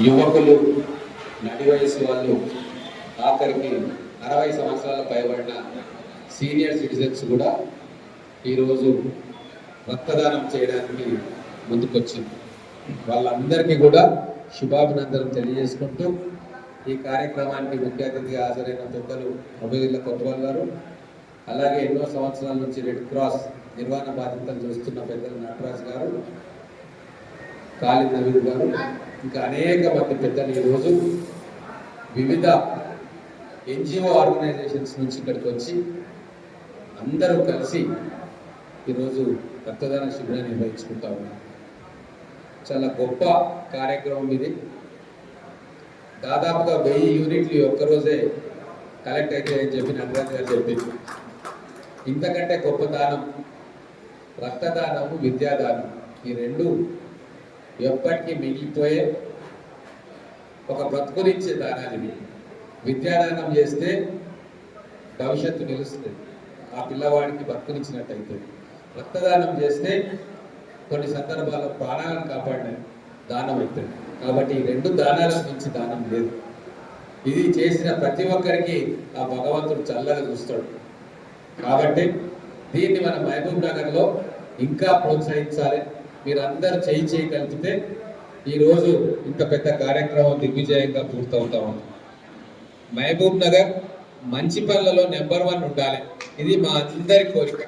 యువకులు నడి వయసు వాళ్ళు ఆఖరికి అరవై సంవత్సరాలు పైబడిన సీనియర్ సిటిజన్స్ కూడా ఈరోజు రక్తదానం చేయడానికి ముందుకొచ్చింది. వాళ్ళందరికీ కూడా శుభాభినందనలు తెలియజేసుకుంటూ ఈ కార్యక్రమానికి ముఖ్య అతిథిగా హాజరైన పెద్దలు అభివృద్ధి కొత్తవాల్ గారు అలాగే ఎన్నో సంవత్సరాల నుంచి రెడ్ క్రాస్ నిర్వహణ బాధ్యతలు చూస్తున్న పెద్దలు నటరాజ్ గారు కాళీ నవీద్ గారు ఇంకా అనేక మంది పెద్దలు ఈరోజు వివిధ ఎన్జిఓ ఆర్గనైజేషన్స్ నుంచి ఇక్కడికి వచ్చి అందరూ కలిసి ఈరోజు రక్తదాన శిబిరాన్ని నిర్వహించుకుంటా ఉన్నాం చాలా గొప్ప కార్యక్రమం ఇది. దాదాపుగా వెయ్యి యూనిట్లు ఒక్కరోజే కలెక్ట్ అయితే చెప్పి నటరాజ్ గారు చెప్పింది. ఇంతకంటే గొప్ప దానం రక్తదానము విద్యాదానం ఈ రెండు ఎప్పటికీ మిగిలిపోయే ఒక బ్రతుకునిచ్చే దానాన్ని విద్యాదానం చేస్తే భవిష్యత్తు నిలుస్తుంది. ఆ పిల్లవాడికి బ్రతుకునిచ్చినట్టు అవుతుంది రక్తదానం చేస్తే కొన్ని సందర్భాల్లో ప్రాణాలను కాపాడిన దానం అవుతుంది. కాబట్టి ఈ రెండు దానాలకు మించి దానం లేదు. ఇది చేసిన ప్రతి ఒక్కరికి ఆ భగవంతుడు చల్లగా చూస్తాడు. కాబట్టి దీన్ని మన మహబూబ్ నగర్లో ఇంకా ప్రోత్సహించాలి. మీరందరూ చేయి చేయి కలిపితే ఈరోజు ఇంత పెద్ద కార్యక్రమం దిగ్విజయంగా పూర్తవుతా ఉంది. మహబూబ్ నగర్ మంచి పనులలో నెంబర్ వన్ ఉండాలి. ఇది మా అందరి కోరిక.